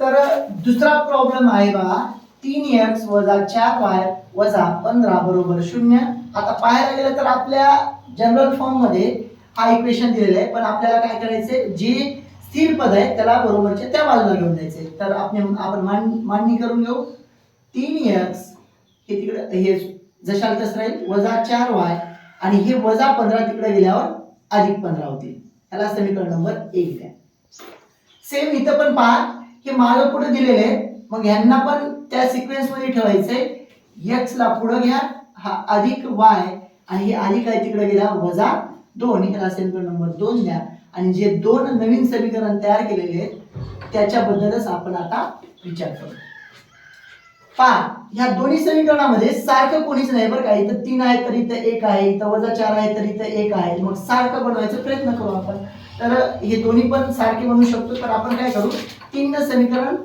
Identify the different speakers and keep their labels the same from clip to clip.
Speaker 1: तर दुसरा प्रॉब्लेम आहे बघा तीन एक्स वजा चार वाय वजा पंधरा बरोबर शून्य. आता पाहायला गेलं तर आपल्या जनरल फॉर्ममध्ये हा इक्वेशन दिलेला आहे पण आपल्याला काय करायचंय? जे स्थिर पद आहे त्याला बरोबरचे त्या बाजूला घेऊन जायचे तर आपण आपण मान मांडणी करून घेऊ. तीन एक्स हे तिकडे हे जशाल तसं राहील वजा चार वाय आणि हे वजा पंधरा तिकडे गेल्यावर अधिक पंधरा होतील. त्याला समीकरण नंबर एक द्या. सेम इथं पण पहा. हे मागं पुढे दिलेले आहे मग ह्यांना पण त्या सिक्वेन्समध्ये ठेवायचंय. एक्स ला पुढे घ्या. हा अधिक वाय आणि हे अधिक आहे तिकडे गेला वजा दोन. ह्याला समीकरण नंबर दोन द्या. आणि जे दोन नवीन समीकरण तयार केलेले आहेत त्याच्याबद्दलच आपण आता विचार करू. पहा ह्या दोन्ही समीकरणामध्ये सारखं कोणीच नाही बरं का. इथं तीन आहे तर इथं एक आहे इथं वजा चार आहे तर इथं एक आहे. मग सारखं बनवायचा प्रयत्न करू आपण. तर हे दोन्ही पण सारखे बनवू शकतो. तर आपण काय करू? तीन समीकरण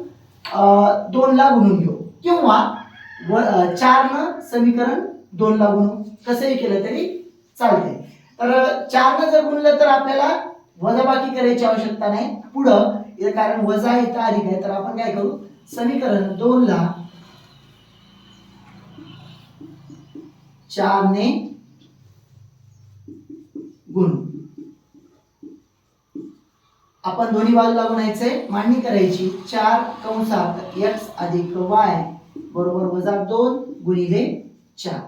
Speaker 1: दोनला गुणून घेऊ. किंवा व चारनं समीकरण दोनला गुणू. कसंही केलं तरी चालते तर चारनं जर गुणलं तर आपल्याला वजाबाकी करायची आवश्यकता नाही. पुढं कारण वजा इथं अधिक आहे. तर आपण काय करू? समीकरण दोनला चारने गुण. आपण दोन्ही बाजूला गुणायचंय मांडणी करायची. चार कंसात एक्स अधिक वाय बरोबर वजा दोन गुणिले चार.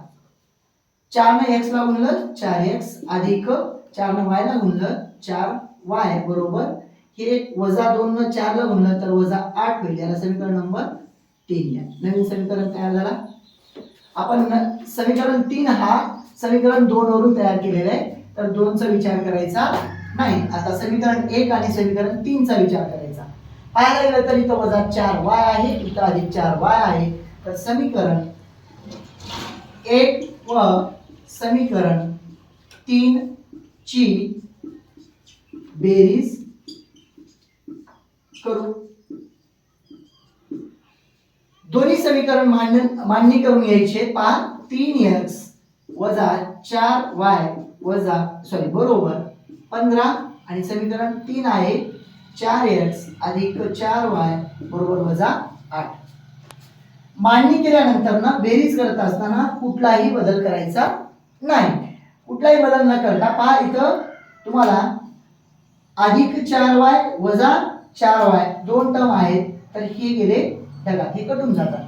Speaker 1: चारनं एक्स ला गुणलं चार एक्स अधिक चारनं वाय ला गुणलं चार वाय बरोबर. हे वजा दोन न चार ला गुणलं तर वजा आठ होईल. याला समीकरण नंबर तीन या. नवीन समीकरण तयार झाला. आपण न- समीकरण तीन हा समीकरण दोन वरून तयार केलेला आहे. तर दोनचा विचार करायचा नाही. आता समीकरण एक आणि समीकरण तीनचा विचार करायचा. पाहायला गेलं तर इथं वजा चार वाय आहे इथं अधिक चार वाय आहे. तर समीकरण एक व समीकरण तीन ची बेरीज करू. दोन्ही समीकरण मांडण मांडणी करून घ्यायचे. पहा तीन एक्स वजा चार वाय वजा सॉरी बरोबर पंधरा आणि समीकरण तीन आहे. चार एक्स अधिक चार वाय बरोबर वजा आठ. मांडणी केल्यानंतर ना बेरीज करत असताना कुठलाही बदल करायचा नाही. कुठलाही बदल न करता पहा इथं तुम्हाला अधिक चार वाय वजा चार वाय दोन टर्म आहेत तर हे गेले ढगात हे कटून जातात.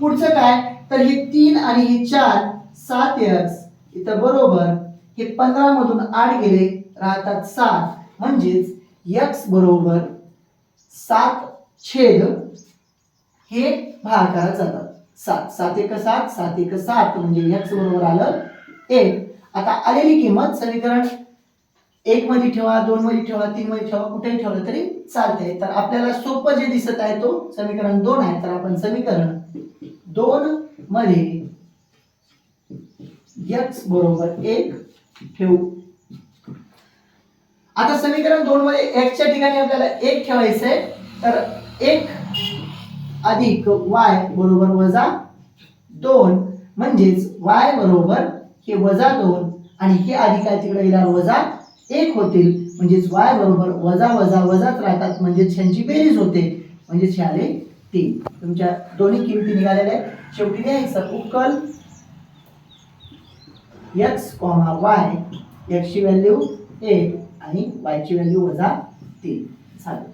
Speaker 1: पुढचं काय? तर हे तीन आणि हे चार सात एक्स इथं बरोबर हे पंधरा मधून आठ गेले राहतात सात. म्हणजेच एक्स बरोबर सात छेद हे भागाकारात जातात. सात. सात एक सात सात एक सात म्हणजे एक्स बरोबर आलं एक. आता आलेली किंमत समीकरण एक मध्ये ठेवा दोन मध्ये ठेवा तीन मध्ये ठेवा कुठेही ठेवलं तरी चालतंय. तर आपल्याला सोपं जे दिसत आहे तो समीकरण दोन आहे. तर आपण समीकरण दोन मध्ये एक्स बरोबर एक ठेवू. आता समीकरण दोन मध्ये एक्सच्या ठिकाणी आपल्याला एक ठेवायचंय. तर एक अधिक वाय बरोबर वजा दोन. म्हणजेच वाय बरोबर हे वजा दोन. आणि हे अधिक आहे तिकडे वजा एक होतील म्हणजेच वाय बरोबर वजा वजा वजाच राहतात म्हणजेच ह्यांची बेरीज होते म्हणजेच हे आले तीन. तुमच्या दोन्ही किमती निघालेल्या आहेत. शेवटी लिहायचं उकल एक्स कॉमा वाय एक्सची व्हॅल्यू एक आणि वायची व्हॅल्यू वजा तीन. चालेल.